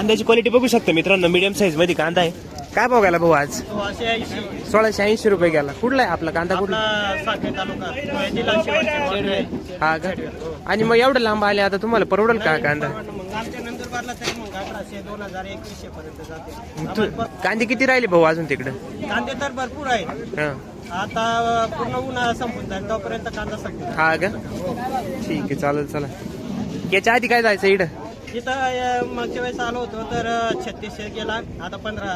कांद्याची क्वालिटी बघू शकता मित्रांनो मीडियम साईजमध्ये कांदा आहे. काय भाव गेला भाऊ आज? सोळाशे ऐंशी रुपये गेला. कुठला आहे आपला कांदा कुठला? हा का? आणि मग एवढं लांब आले आता तुम्हाला परवडेल का कांदा? तू- कांदे किती राहिले भाऊ अजून तिकडं? कांदे तर भरपूर आहेत. हा. आता पूर्ण उन्हाळा संपून जाईल तोपर्यंत कांदा संपून हा का? ठीक आहे चालेल चला. याच्या आधी काय जायचं इकडं? इथं मागच्या वेळेस आलो होतो तर छत्तीसशे गेला. आता पंधरा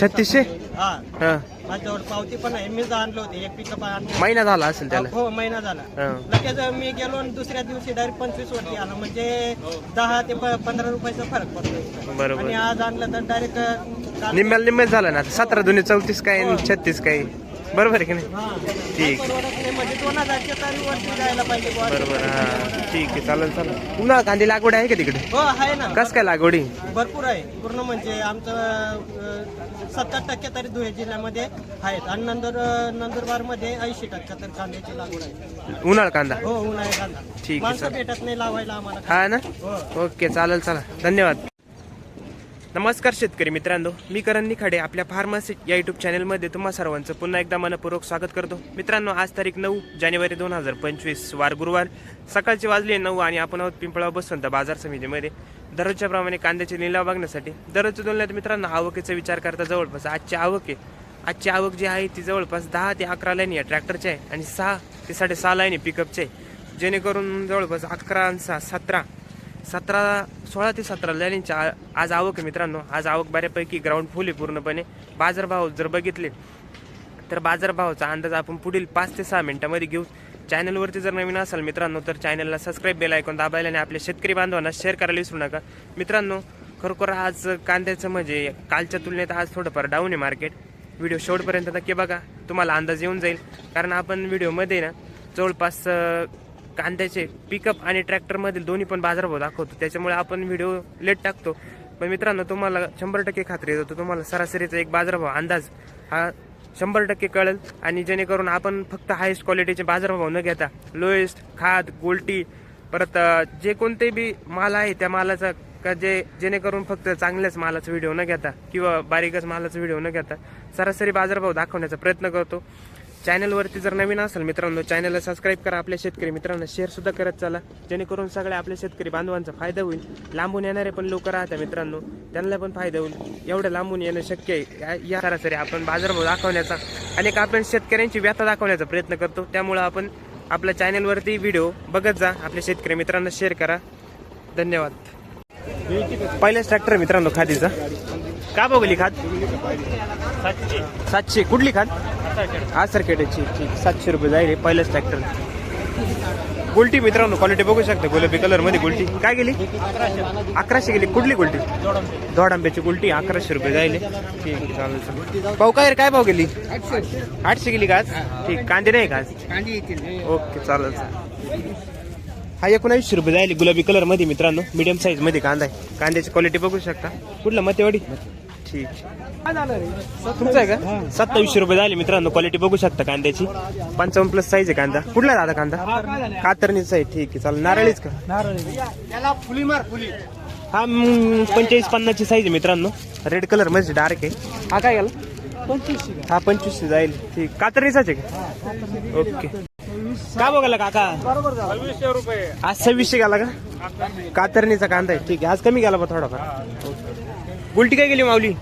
छत्तीसशे? हा. हा. माझ्याजवळ पावती पण आहे. मी आणलो होते. एक पिकअप आणलं महिना झाला असेल त्याला? हो महिना झाला. हा. लगेच मी गेलो आणि दुसऱ्या दिवशी डायरेक्ट पंचवीस वरती आला. म्हणजे दहा ते प- पंधरा रुपयाचा फरक पडतो. बरोबर. आणि आज आणलं तर डायरेक्ट निम्म्याला निम्म्याच झालं ना. आता सतरा दोन्ही चौतीस काय आणि छत्तीस काय? बरोबर आहे की नाही? ठीक. म्हणजे. बरोबर हा. ठीक आहे चालेल चालेल. पुन्हा कांदे लागवड आहे का तिकडे? हो आहे ना. कस काय लागवडी? भरपूर आहे. पूर्ण म्हणजे आमचं सत्तर टक्के तरी धुळे जिल्ह्यामध्ये आहेत. आणि नंदुर नंदुरबारमध्ये ऐंशी टक्के तर कांद्याची लागवड आहे. उन्हाळ कांदा? हो उन्हाळ्या कांदा. ठीक आहे, माणसं चालेल. भेटत नाही लावायला आम्हाला. हा ना? हो. ओके चालेल चला धन्यवाद. नमस्कार शेतकरी मित्रांनो मी करण निखाडे आपल्या फार्मसी या युट्यूब चॅनलमध्ये तुम्हा सर्वांचं पुन्हा एकदा मनपूर्वक स्वागत करतो. मित्रांनो आज तारीख नऊ जानेवारी दोन हजार पंचवीस वार गुरुवार. सकाळचे वाजले नऊ आणि आपण आहोत पिंपळा बसवंत बाजार समितीमध्ये. दररोजच्या प्रमाणे कांद्याचे लिलाव बघण्यासाठी दररोजच्या तुलनेत मित्रांनो आवकेचा विचार करता जवळपास आजची आवक आहे. आजची आवक जी आहे ती जवळपास दहा ते अकरा लाईनी या ट्रॅक्टरची आहे आणि सहा ते साडेसहा लाईनी पिकअपचे आहे. जेणेकरून जवळपास अकरा आणि सहा सतरा सतरा सोळा ते सतरा लाईनींच्या आज आवक आहे मित्रांनो. आज आवक बऱ्यापैकी ग्राउंड फुल आहे पूर्णपणे. बाजारभाव जर बघितले तर बाजारभावाचा अंदाज आपण पुढील पाच ते सहा मिनिटांमध्ये घेऊ. चॅनलवरती जर नवीन असाल मित्रांनो तर चॅनलला सबस्क्राईब बेल ऐकून दाबायला आणि आपल्या शेतकरी बांधवांना शेअर करायला विसरू नका. मित्रांनो खरोखर आज कांद्याचं म्हणजे कालच्या तुलनेत आज थोडंफार डाऊन आहे मार्केट व्हिडिओ शेवटपर्यंत नक्की बघा. तुम्हाला अंदाज येऊन जाईल. कारण आपण व्हिडिओमध्ये ना जवळपास कांद्याचे पिकअप आणि ट्रॅक्टरमधील दोन्ही पण बाजारभाव दाखवतो. त्याच्यामुळे आपण व्हिडिओ लेट टाकतो. पण मित्रांनो तुम्हाला शंभर टक्के खात्री देतो तुम्हाला सरासरीचा एक बाजारभाव अंदाज हा शंभर टक्के कळेल. आणि जेणेकरून आपण फक्त हायेस्ट क्वालिटीचे बाजारभाव न घेता लोएस्ट खाद गोल्टी परत जे कोणते बी माल आहे त्या मालाचा का जे जेणेकरून फक्त चांगल्याच मालाचा व्हिडिओ न घेता किंवा बारीकच मालाचा व्हिडिओ न घेता सरासरी बाजारभाव दाखवण्याचा प्रयत्न करतो. चॅनलवरती जर नवीन असेल मित्रांनो चॅनलला सबस्क्राईब करा आपल्या शेतकरी मित्रांना शेअरसुद्धा करत चला. जेणेकरून सगळ्या आपल्या शेतकरी बांधवांचा फायदा होईल. लांबून येणारे पण लोक राहतात मित्रांनो. त्यांना पण फायदा होईल. एवढं लांबून येणं शक्य आहे. या- या सरासरी आपण बाजारभाव दाखवण्याचा आणि आपण शेतकऱ्यांची व्यथा दाखवण्याचा प्रयत्न करतो. त्यामुळं आपण आपल्या चॅनलवरती व्हिडिओ बघत जा. आपल्या शेतकरी मित्रांना शेअर करा. धन्यवाद. पहिल्याच ट्रॅक्टर मित्रांनो खादीचा. का बघली खाद सातशे. कुठली खाद हा सरकेटाची ठीक सातशे रुपये जाईल पहिलंच ट्रॅक्टर गुलटी मित्रांनो क्वालिटी बघू शकता. गुलाबी कलरमध्ये गुलटी. काय गेली? अकराशे गेली. कुठली गुलटी? दोड आंब्याची गुलटी. अकराशे रुपये जाईल ठीक आहे, चालेल. भाऊ काय रे, काय भाव गेली? आठशे गेली का आज? ठीक कांदे नाही का आज? ओके चालेल चालेल. हा एकोणावीसशे रुपये जाईल गुलाबी कलरमध्ये मित्रांनो. मीडियम साईजमध्ये कांदा आहे. कांद्याची क्वालिटी बघू शकता. कुठला? मतेवाडी? ठीक. तुमचा आहे का? सत्तावीसशे रुपये झाले मित्रांनो क्वालिटी बघू शकता कांद्याची. पंचावन्न प्लस साईज आहे कांदा. कुठला दादा कांदा? कातरणीचा आहे. ठीक आहे चालेल. नारळीच का? त्याला फुली मार फुली. हा पंचेचाळीस पन्नासची साईज आहे मित्रांनो. रेड कलरमध्ये डार्क आहे. हा काय गेला हा पंचवीसशे जाईल. ठीक. कातरणीचाच आहे का? ओके. काय बघायला काका? सव्वीसशे रुपये. आज सव्वीसशे गेला का? कातरणीचा कांदा आहे. ठीक आहे आज कमी गेला बा थोडाफार. गुलटी काय गेली माऊली?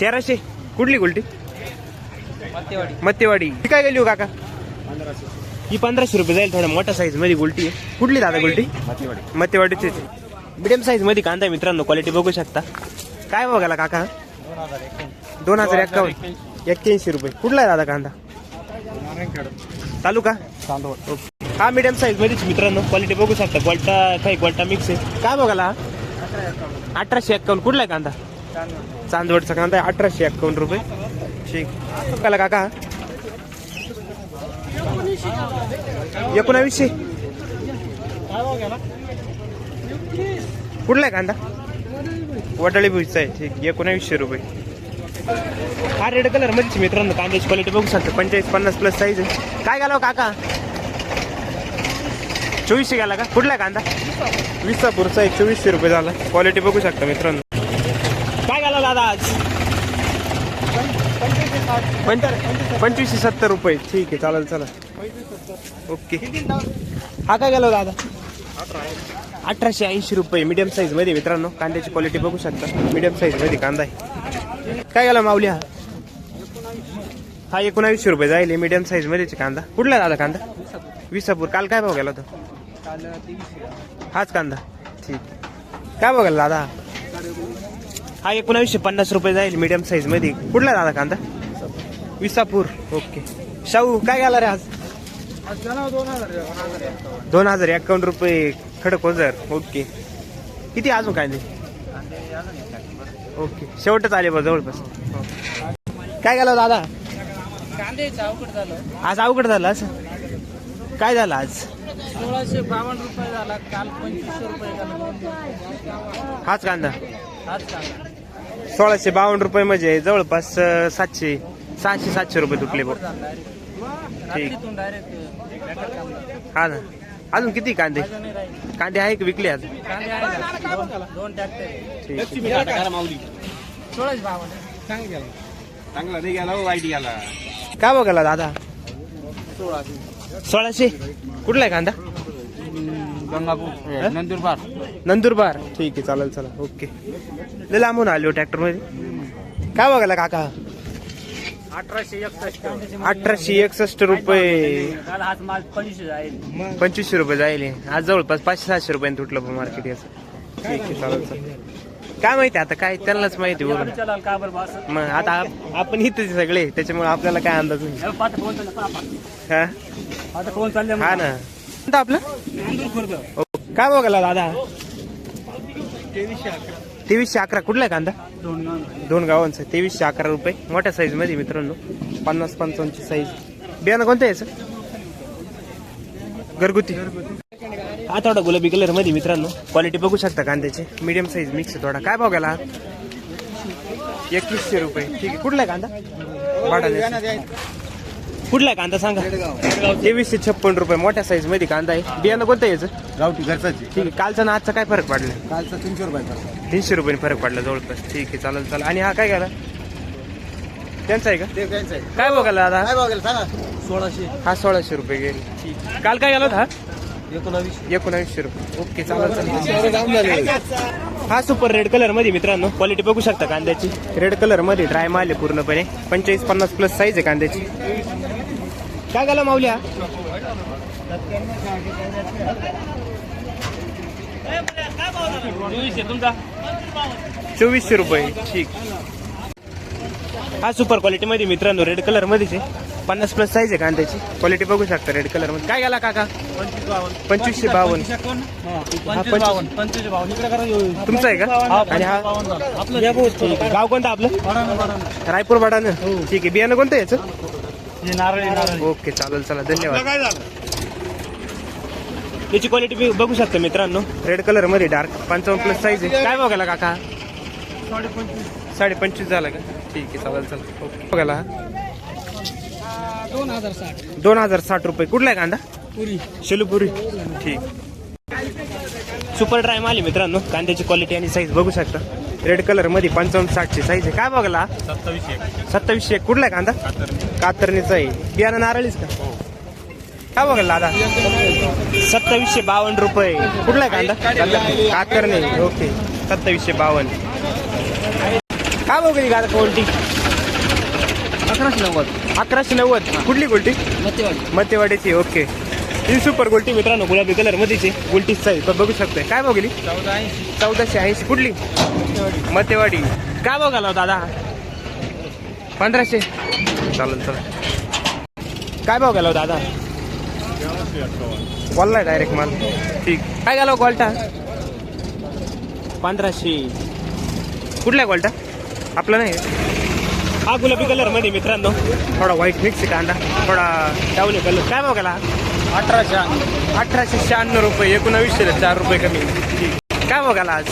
तेराशे. कुठली गुलटी? मत्तेवाडी. ही काय गेली हो काका? ही पंधराशे रुपये जाईल थोडा मोठ्या साईजमध्ये गुलटी आहे. कुठली दादा गुलटी? मत्तेवाडीची मिडियम साईजमध्ये कांदा मित्रांनो क्वालिटी बघू शकता. काय बघायला काका? दोन हजार एक्कावन्न. एक्क्याऐंशी रुपये. कुठला आहे दादा कांदा? तालुका? ओके. हा मिडियम साईज मध्येच मित्रांनो क्वालिटी बघू शकता. क्वालटा काही क्वालटा मिक्स आहे. काय बघायला? अठराशे एक्कावन्न कुठला आहे कांदा? चांदवडचा कांदा आहे अठराशे एक्कावन्न रुपये. ठीक. कला काका एकोणावीसशे कुठला आहे कांदा? वडाळी भुजचा आहे. ठीक एकोणावीसशे रुपये. हा रेड कलर मध्येच मित्रांनो. कांद्याची क्वालिटी बघू सांगतो पंचेचाळीस पन्नास प्लस साईज आहे. काय घालावं काका? चोवीसशे गेला का? कुठला कांदा? विसापूरचा एक चोवीसशे रुपये झाला. क्वालिटी बघू शकता मित्रांनो. काय गेला दादा आज? पंच- पंचवीसशे सत्तर रुपये. ठीक आहे चालेल चला ओके. हा काय गेला दादा? अठराशे ऐंशी रुपये मीडियम साईजमध्ये मित्रांनो. कांद्याची क्वालिटी बघू शकता. मीडियम साईजमध्ये कांदा आहे. काय गेला माऊली हा? हा एकोणावीसशे रुपये जाईल. मीडियम साईज मध्येच कांदा. कुठला दादा कांदा? विसापूर. काल काय भाव गेला तो हाच कांदा. ठीक. काय बघाल दादा? हा एकोणावीसशे पन्नास रुपये जाईल मीडियम साईजमध्ये. कुठला दादा कांदा? विसापूर. ओके शाहू काय गेला रे आज? दोन हजार एकावन्न रुपये खडक ओझर. ओके किती अजून कांदे? ओके शेवटच आले बा जवळपास. हो. काय गेला दादा? आज अवघड झालं असं? काय झालं आज? सोळाशे बावन्न रुपये झाला काल पंचवीसशे रुपये झाला. हाच कांदा? हाच कांदा. सोळाशे बावन्न रुपये म्हणजे जवळपास अं, सातशे सहाशे सातशे रुपये तुटले बघ. ठीक. तिथून डायरेक्ट हा ना. अजून किती कांदे? कांदे आहे का विकले आज? कांदे आहे दोन दोन ट्रॅक्टर ठीक आहे. सोळाशे बावन्न. चांगला नाही गेला वाईट गेला. काय बघायला दादा? सोळाशे. कुठला आहे कांदा? गंगापूर नंदुरबार. नंदुरबार. ठीक आहे चालेल चला ओके. लय लांबून आलो ट्रॅक्टरमध्ये काय बघायला काका? अठराशे एकसष्ट. अठराशे एकसष्ट रुपये. पंचवीसशे रुपये जाईल. आज जवळपास पाचशे सहाशे रुपयाने तुटलं मार्केट याचं. ठीक आहे चालेल चालेल. काय माहिती आता काय त्यांनाच माहिती बस मग आता आप- आपण इथेच सगळे त्याच्यामुळे आपल्याला काय अंदाज आपण हा हा? ना. कोणतं आपलं? ओ, काय बघायला दादा? तेवीसशे अकरा. कुठला आहे कांदा? दोन गावांचा तेवीसशे अकरा रुपये. मोठ्या साईजमध्ये मित्रांनो. पन्नास पंचावन्नची साईज बियाणं कोणतं आहे याचं घरगुती. हा थोडा गुलाबी कलरमध्ये मित्रांनो. क्वालिटी बघू शकता कांद्याची. मीडियम साईज मिक्स आहे थोडा. काय भाव गेला? एकवीसशे रुपये. ठीक आहे. कुठला आहे कांदा? वाडा कुठला आहे कांदा सांगा. तेवीसशे छप्पन रुपये. मोठ्या साईजमध्ये कांदा आहे. बियाणं कोणतं आहे याचं? गावठी घरचाची ठीक आहे. कालचा ना आजचा काय फरक पडला? कालचा तीनशे रुपयाचा तीनशे रुपये फरक पडला जवळपास. ठीक आहे. चालेल चालेल. आणि हा काय गेला? त्यांचा आहे का? काय बघायला दादा? काय बघेल सांगा. सोळाशे हा सोळाशे रुपये गेले. ठीक. काल काय गेला होता? हा एकोणावीसशे. रुपये. ओके चालेल चालेल हा सुपर रेड कलरमध्ये मित्रांनो. क्वालिटी बघू शकता कांद्याची. रेड कलरमध्ये ड्राय माल आहे पूर्णपणे. पंचेचाळीस पन्नास प्लस साईज आहे कांद्याची. काय गेला माऊल्या? चोवीसशे रुपये. ठीक. हा सुपर क्वालिटी मध्ये मित्रांनो रेड कलर मध्येच आहे. पन्नास प्लस साईज आहे कांद्याची क्वालिटी बघू शकता रेड कलरमध्ये. काय गेला काका? पंचवीसशे बावन्न. तुमचा आहे का? आणि हा. गाव कोणतं आपलं? रायपूर बाडानं ठीक आहे. बियाणं कोणतं आहे याचं? हे नारळी नारळी. ओके चालेल चला. धन्यवाद. याची क्वालिटी बघू शकता मित्रांनो. रेड कलरमध्ये डार्क पंचावन्न प्लस साईज आहे. काय बघायला काका? साडे पंचवीस झाला का? ठीक आहे चालेल चला. ओके. बघायला. दोन हजार साठ. दोन हजार साठ रुपये. कुठला आहे कांदा? पुरी. शेलूपुरी. ठीक. सुपर ड्राय माल आहे मित्रांनो. कांद्याची क्वालिटी आणि साईज बघू शकता. रेड कलरमध्ये पंचावन्न साठची साईज आहे. काय बघायला सत्तावीसशे एक. कुठला आहे कांदा? कातरणीचा आहे. बियाणं नारळीच का? काय बघायला दादा सत्तावीसशे बावन्न रुपये. कुठला आहे कांदा? कातरणे. ओके. सत्तावीसशे बावन्न. काय बघली दादा क्वालिटी अकराशे नव्वद. अकराशे नव्वद. कुठली क्वालिटी मतेवाडी. मतेवाडीची ओके. ही सुपर गोल्टी मित्रांनो गुलाबी कलर मध्येची गुलटीच आहे तर बघू शकतोय. काय बघली चौदा ऐंशी चौदाशे ऐंशी. कुठली? मतेवाडी. काय बघाला हो दादा? पंधराशे. चालेल चालेल. काय भाव गेला हो दादा? बोललाय डायरेक्ट माल. ठीक. काय गेला क्वालटा पंधराशे. कुठला क्वालटा आपला नाही हा गुलाबी कलरमध्ये मित्रांनो. थोडा व्हाईट मिक्स कांदा. थोडा डावले कलर काय भाव गेला? अठराशे अठराशे शहाण्णव रुपये. एकोणावीसशे चार रुपये कमी. काय बघायला आज?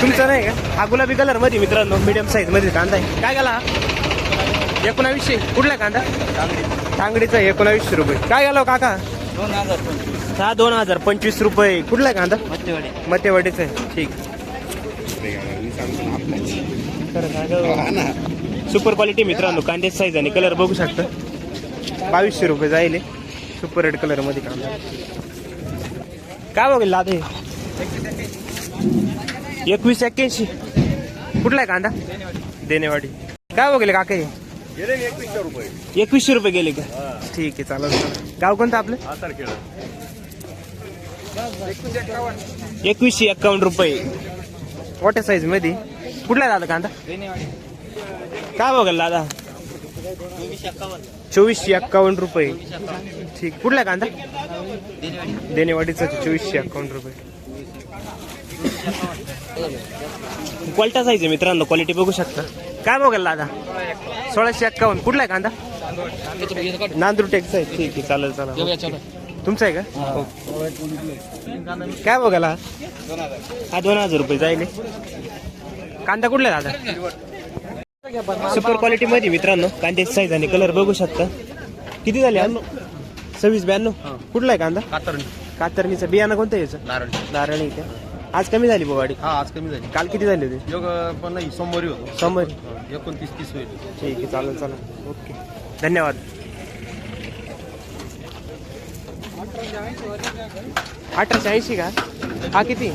तुमचं नाही का? हा गुलाबी कलरमध्ये मित्रांनो मीडियम साईजमध्ये कांदा आहे. काय गेला? एकोणावीसशे. कुठला कांदा? तांगडीचा एकोणावीसशे रुपये. काय गेला हो काका? दोन हजार हा दोन हजार पंचवीस रुपये. कुठला कांदा? मतेवाडीच आहे. ठीक. सुपर क्वालिटी मित्रांनो. कांद्याची साईज आणि कलर बघू शकता. बावीसशे रुपये जाईल सुपर रेड कलरमध्ये कांदा. काय बघेल लादे एकवीस एक्क्याऐंशी. कुठला आहे कांदा? देनेवाडी काय बघेल काका हे? एकवीसशे रुपये एकवीसशे रुपये गेले का? ठीक आहे चालेल चालेल. गाव कोणतं आपलं? एकवीसशे एक्कावन्न रुपये. मोठ्या साईजमध्ये. कुठला दादा कांदा? काय बघाल दादा? चोवीसशे एक्कावन्न रुपये. ठीक. कुठला आहे कांदा? देणेवाडीचा चोवीसशे एक्कावन्न रुपये. क्वालिटा साईज आहे मित्रांनो क्वालिटी बघू शकता. काय बघेल दादा? सोळाशे एक्कावन्न. कुठला आहे कांदा? नांदूर टेक्स आहे ठीक आहे चालेल चालेल. तुमचं आहे का? काय बघाल हा हा दोन हजार रुपये जाईल. कांदा कुठला आहे दादा? सुपर क्वालिटी मध्ये मित्रांनो. कांद्याची साईज आणि कलर बघू शकता. किती झाले? सव्वीस ब्याण्णव? कुठला आहे कांदा? कातर कातरणीचं बियाणं कोणतं आहे याचं? नारळ. नारळी का? आज कमी झाली बुवाडी हा आज कमी झाली. काल किती झाली होती? योग पण नाही सोमवारी होतो. समोर एकोणतीस तीस होईल. ठीक आहे चालेल चालेल. ओके. धन्यवाद. अठराशे ऐंशी का? हा किती?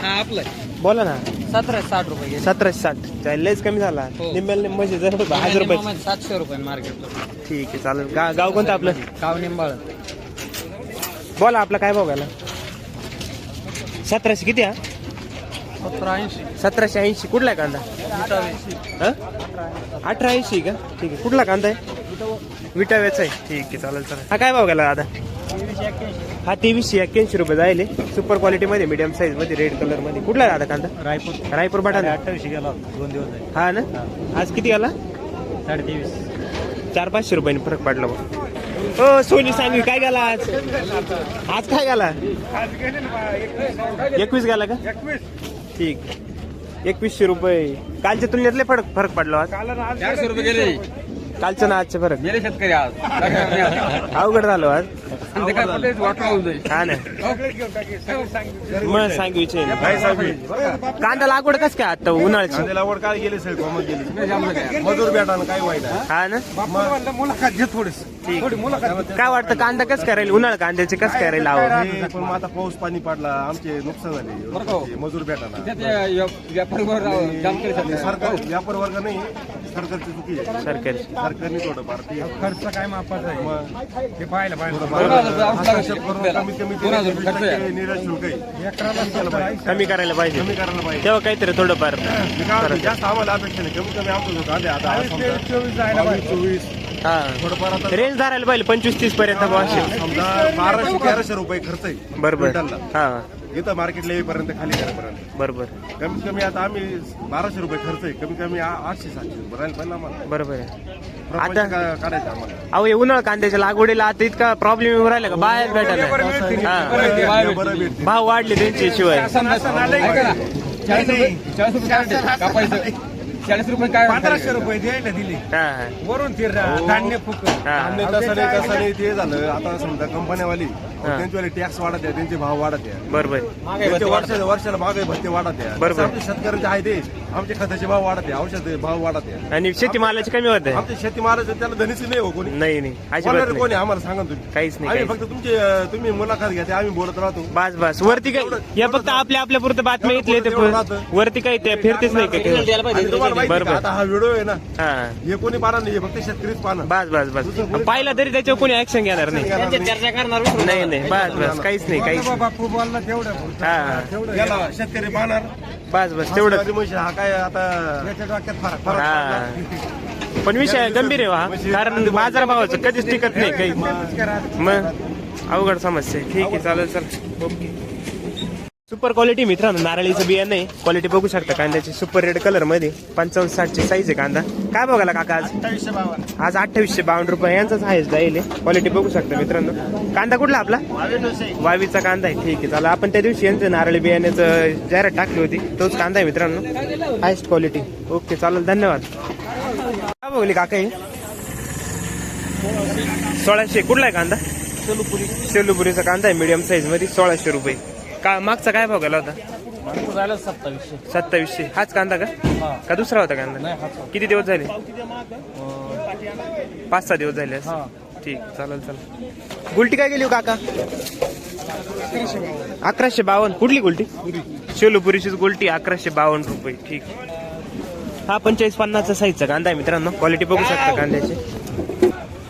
हा आपलं. बोला ना. सतरा साठ रुपये सतराशे साठ. चालेल लयच कमी झाला. हो. निम्म्याला म्हणजे जर हजार रुपये. सातशे रुपये मार्केट ठीक आहे चालेल. गा गाव कोणतं आपलं? गाव निंबाळ. बोला आपला काय भाव गेला? सतराशे किती हा? सतरा ऐंशी सतराशे ऐंशी. कुठला आहे कांदा हं? अठरा ऐंशी का? ठीक आहे. कुठला कांदा आहे? विटाव्याचा आहे. ठीक आहे चालेल चालेल. हा काय भाव गेला दादा? हा तेवीसशे एक्क्याऐंशी रुपये जायले. सुपर क्वालिटीमध्ये मीडियम साईजमध्ये रेड कलरमध्ये. कुठला दादा कांदा? रायपूर. रायपूर बटाणा. अठ्ठावीसशे गेला दोन दिवस हा ना? आज किती आला? साडे तेवीस चार पाचशे रुपयाने फरक पडला बघ. हो सोनी सांगवी काय गेला आज? आज काय गेला? एकवीस गेला का? ठीक. एकवीसशे रुपये. कालच्या तुलनेतले फरक फरक पडला आज चारशे रुपये गेले. कालचं ना आजचे फरक? गेले शेतकरी आज. अवघड झालो आज. वाटलं जाईल हा ना. मग सांगू कांदा लागवड कस काय आता उन्हाळ्याची? कांदे लागवड काय गेली सर गेली. मजूर भेटानं काय वाईट आहे? हा ना. मुलाखत घे थोडीस थोडी मुलाखत काय वाटतं कांदा कस करायला उन्हाळा कांद्याचे कस करायला आवड हे पण मग आता पाऊस पाणी पडला आमचे नुकसान झाले. मजूर भेटाना सरकार व्यापार वर्ग नाही सरकारची चुकी आहे. सरकारी. सरकारने थोडंफार ते. खर्च काय मापाचा आहे? हे पाहायला पाहिजे. कमी करायला पाहिजे. कमी करायला पाहिजे. तेव्हा काहीतरी थोडंफार जास्त आम्हाला अपेक्षा नाही. कमी कमी आमचं चोवीस हा. रेंज धरायला पाहिजे पंचवीस तीस पर्यंत. समजा बाराशे तेराशे रुपये खर्च आहे. बरोबर. हा. इथं मार्केटला येईपर्यंत खाली करापर्यंत बरोबर. कमीत कमी आता आम्ही बाराशे रुपये खर्च आहे. कमी कमी आठशे सातशे रुपये राहील पण आम्हाला. बरोबर आहे. आता- अहो हे उन्हाळ कांद्याच्या लागवडीला आता इतका प्रॉब्लेम येऊन राहिला का? बाहेर भेटायला हा. भाव वाढले त्यांचे शिवाय. चाळीस रुपये चाळीस रुपये काय कापायचं. चाळीस रुपये काय पंधराशे रुपये द्यायला दिले. हा. वरून ते धान्य फुक हा. आणि तसं नाही तसं नाही ते झालं. आता समजा कंपन्यावाली त्यांच्यावाले टॅक्स वाढत आहे त्यांचे भाव वाढत आहे. बरोबर. त्यांचे वर्षाला वर्षाला महागाई भत्ते वाढत आहे. बरोबर. आमचे शेतकऱ्यांचे आहे ते आमचे खताचे भाव वाढत आहे औषध भाव वाढत आहे. आणि शेतीमालाची कमी होत आहे. आमचे शेती महाराज त्याला धनीच नाही हो कोणी. नाही नाही. अजिबात बोलणारे नाही. कोणी आम्हाला सांगा ना तुम्ही. काहीच नाही आम्ही काहीच फक्त तुमचे अं, तुम्ही मुलाखत घ्या ते आम्ही बोलत राहतो. बस बस. वरती काय या फक्त आपल्या आपल्या पुरतं बातम्या इथले ते एवढं राहतं. वरती काही ते फिरतेच नाही का काही? आणि तुम्हाला माहिती आहे बरोबर. आता हा व्हिडिओ आहे ना हा. हे कोणी पाहणार नाही हे फक्त शेतकरीच पाहणार. बस बस बस. पाहिलं तरी त्याच्यावर कोणी ऍक्शन घेणार नाही. चर्चा करणार नाही नाही बस बस काहीच नाही काहीच नाही. बापू बोलला तेवढं हा. याला शेतकरी पाहणार. बस बस तेवढं. शेतकरी म्हणजे हा काय आता त्याच्या डोक्यात फरक फरक हा. पण विषय गंभीर आहे हा. कारण बाजार भावाचं कधीच टिकत नाही काही. मग अवघड समस्या आहे. ठीक आहे चालेल चल. ओके सुपर क्वालिटी मित्रांनो नारळीचं बियाणं आहे. क्वालिटी बघू शकता कांद्याची सुपर रेड कलरमध्ये. पंचावन्न साठची साईज आहे कांदा. काय बघायला काका आज? अठ्ठावीसशे बावन्न. आज अठ्ठावीसशे बावन्न रुपये यांचाच आहे. जाईल क्वालिटी बघू शकता मित्रांनो. कांदा कुठला आपला? वावीचा कांदा आहे. ठीक आहे चला. आपण त्या दिवशी यांचं नारळी बियाण्याचं जाहिरात टाकली होती. तोच कांदा आहे मित्रांनो. हायस्ट क्वालिटी ओके चालेल. धन्यवाद. काय बघली काका हे? सोळाशे. कुठला आहे कांदा? शेलूपुरी. शेलूपुरीचा कांदा आहे. मीडियम साईजमध्ये सोळाशे रुपये. का मागचा काय भाव गेला होता? सत्तावीसशे. सत्तावीसशे. हाच कांदा का? का दुसरा होता कांदा? नाही हाच किती दिवस झाले? पाच सहा दिवस झाले असं. हा. ठीक चालेल चालेल. गुलटी काय गेली हो काका? अकराशे बावन्न. कुठली गुलटी? शेलूपुरीचीच गुलटी अकराशे बावन्न रुपये. ठीक. हा पंचेचाळीस पन्नासचा साईजचा कांदा आहे मित्रांनो. क्वालिटी बघू शकता कांद्याची.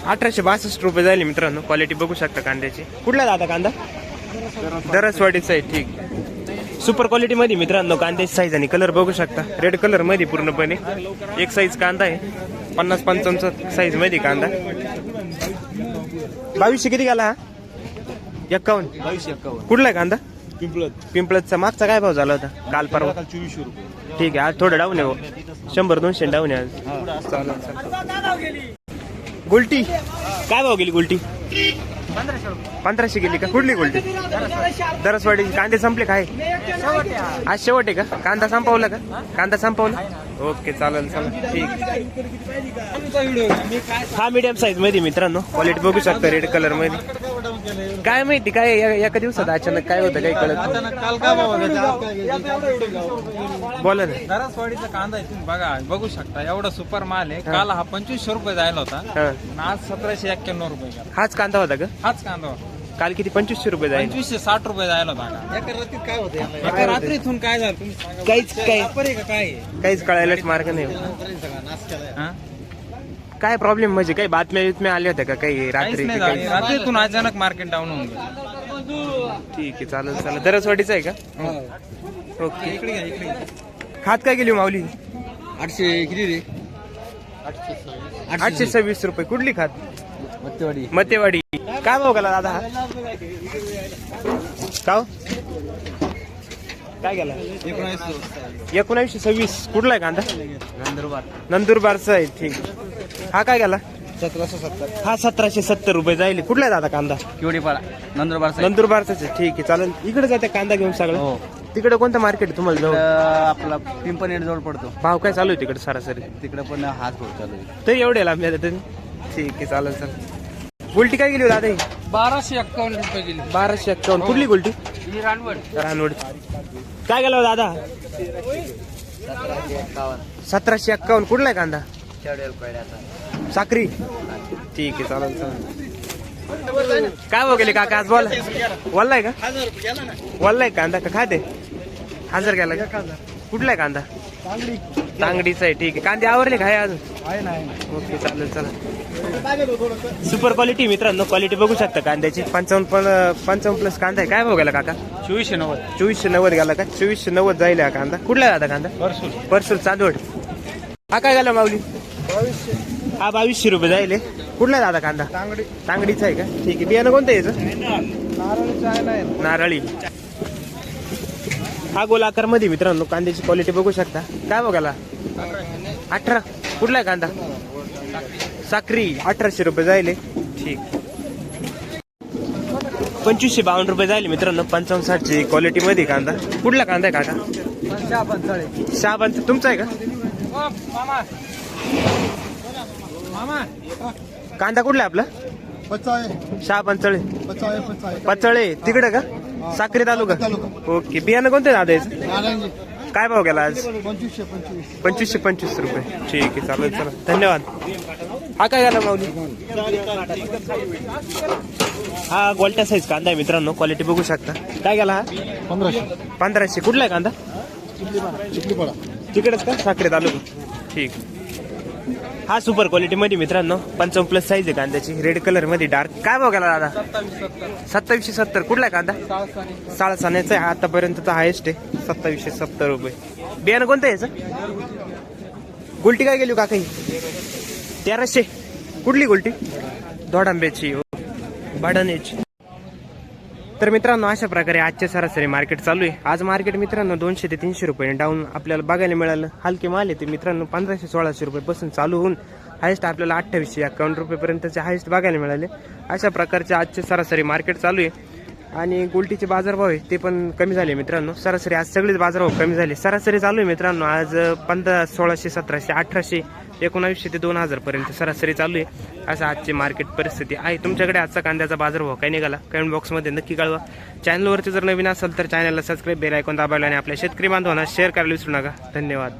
अठराशे बासष्ट रुपये झाले मित्रांनो. क्वालिटी बघू शकता कांद्याची. कुठला दादा कांदा? दरसवाडीचा आहे ठीक. सुपर क्वालिटी मध्ये मित्रांनो कांद्याची साईज आणि कलर बघू शकता. रेड कलरमध्ये पूर्णपणे. एक साईज कांदा आहे. पन्नास पंचावन्न साईजमध्ये कांदा. बावीसशे किती गेला हा? एक्कावन्न. बावीसशे एक्कावन्न. कुठला आहे कांदा? पिंपळत पिंपळतचा मागचा काय भाव झाला होता? काल परवा. चोवीसशे रुपये. ठीक आहे आज थोडं डाऊन आहे हो. शंभर दोनशे डाऊन आहे आज. गुलटी. काय भाव गेली गुलटी? पंधराशे गेली का? कुठली गुलटी दरसवाडी कांदे संपले काय आज शेवट आहे का? कांदा संपवला का? कांदा संपवला? ओके चालेल चालेल. ठीक. हा मीडियम साईजमध्ये मित्रांनो. क्वालिटी बघू शकता रेड कलरमध्ये. काय माहिती काय या- एका दिवसात अचानक काय होतं काही कळत नाही. काल काय भाव होता? आज काय गेली? बोला ना दरसवाडीचा कांदा आहे तुम्ही बघा बघू शकता एवढा सुपर माल आहे काल हा पंचवीसशे रुपये जायला होता हा आणि आज सतराशे एक्क्याण्णव रुपये गेला. हाच कांदा होता का हाच कांदा होता. काल किती पंचवीसशे रुपये जाईल पंचवीसशे साठ रुपये जायला होता का एका रात्रीत काय होते एका रात्रीतून काय झालं तुम्ही सांगा बरं. काहीच व्यापारी का काय आहे? काहीच कळायलाच मार्ग नाही हा? काय प्रॉब्लेम म्हणजे काही बातम्या बितम्या आल्या होत्या का? काही काहीच रात्री नाही की काही? झालं रात्रीतून अचानक मार्केट डाऊन होऊन गेलं. ठीक आहे चालेल चालेल. दरसवाडीचं आहे का? ओके. खात काय गेली माऊली? आठशे किती रे? आठशे सव्वीस. रुपये. कुठली खात? मत्तेवाडी. मतेवाडी काय भाव गेला दादा? हा का हो? काय गेला? एकोणावीसशे सव्वीस. कुठला आहे कांदा? नंदुरबार. नंदुरबारचा आहे. ठीक. हा काय गेला? सतराशे सत्तर. हा सतराशे सत्तर रुपये जाईल कुठला आहे दादा कांदा? किवडीपाडा नंदुरबार नंदुरबारचाच आहे. ठीक आहे चालेल. इकडे जाते कांदा घेऊन सगळं. हो. तिकडे कोणतं मार्केट तुम्हाला जवळ? आपला पिंपनेर जवळ पडतो. भाव काय चालू आहे तिकडे सरासरी? तिकडे पण हाच भाऊ चालू आहे. तरी एवढे लांब येतात तरी ठीक आहे चालेल चालेल. गुलटी काय गेली हो दादा ही? बाराशे एक्कावन्न रुपये गेली. बाराशे एक्कावन्न. कुठली गुलटी रानवड. काय गेला हो दादा? सतराशे एक्कावन्न. कुठला आहे कांदा? साखरी? ठीक आहे चालेल चालेल. काय भाव गेले काका आज? बोला. वल्लाय का? वल्लाय कांदा का? खाते? हजार गेला का? कुठला आहे कांदा? तांगडीचा आहे ठीक आहे. कांदे आवरले काय अजून? ओके चालेल चला. सुपर क्वालिटी मित्रांनो क्वालिटी बघू शकता कांद्याची. पंचावन्न पण पंचावन्न प्लस कांदा आहे. काय भाव गेला काका? चोवीसशे नव्वद. चोवीसशे नव्वद गेला का? चोवीसशे नव्वद जाईल हा कांदा. कुठला आहे आता कांदा? वर्षून परसूर चांदवड. हा काय गेला माऊली? हा बावीसशे रुपये जाईल. कुठला दादा कांदा? तांगडी. तांगडीचा आहे का? ठीक आहे. बियाणं कोणतं आहे याचं? नारळी हा गोल आकारमध्ये मित्रांनो कांद्याची क्वालिटी बघू शकता. काय बघाला अठरा. कुठला आहे कांदा? साखरी. अठराशे रुपये जाईल. ठीक. पंचवीसशे बावन्न रुपये जाईल मित्रांनो पंचावन्न साठची क्वालिटी मध्ये कांदा. कुठला कांदा आहे काका? शहाबांचा तुमचा आहे का? कांदा कुठला आहे आपला? शहा पंचळे. पचळे तिकडे का? साखरी तालुका. ओके. बियाणं कोणतं दादा याचं? काय भाव गेला आज? पंचवीसशे पंचवीस. रुपये. ठीक आहे चालेल चला धन्यवाद. हा काय गेला माऊली? हा गोल्टा साईज कांदा आहे मित्रांनो. क्वालिटी बघू शकता. काय गेला हा? पंधराशे. पंधराशे. कुठला आहे कांदा? तिकडेच का? साखरे तालुका. ठीक. हा सुपर क्वालिटी मध्ये मित्रांनो पंचावन्न प्लस साईज आहे कांद्याची. रेड कलरमध्ये डार्क काय बघायला दादा? सत्तावीसशे सत्तर. कुठला आहे कांदा? साळसाण्याचा आहे. आतापर्यंतचा हायेस्ट आहे. सत्तावीसशे सत्तर रुपये. बियाणं कोणतं आहे याचं? गुलटी काय गेली हो का काही तेराशे. कुठली गुलटी? दोडांब्याची हो. भाडण्याची. तर मित्रांनो अशा प्रकारे आजचे सरासरी मार्केट चालू आहे. आज मार्केट मित्रांनो दोनशे ते तीनशे रुपये डाऊन आपल्याला बघायला मिळालं हलके माल आहे ते मित्रांनो पंधराशे सोळाशे रुपयेपासून चालू होऊन हायस्ट आपल्याला अठ्ठावीसशे एकावन्न रुपयेपर्यंतचे हायस्ट बघायला मिळाले. अशा प्रकारचे आजचे सरासरी मार्केट चालू आहे. आणि गोल्टीचे बाजारभाव आहे ते पण कमी झाले मित्रांनो. सरासरी आज सगळेच बाजारभाव कमी झाले. सरासरी चालू आहे मित्रांनो आज पंधरा सोळाशे सतराशे अठराशे एकोणावीसशे ते दोन हजारपर्यंत सरासरी चालू आहे. असं आजची मार्केट परिस्थिती आहे. तुमच्याकडे आजचा कांद्याचा बाजार भाव काय निघाला? कमेंट बॉक्समध्ये नक्की कळवा. चॅनलवरती जर नवीन असेल तर चॅनलला सबस्क्राईब बेल ऐकून दाबायला आणि आपल्या शेतकरी बांधवांना शेअर करायला विसरू नका. धन्यवाद.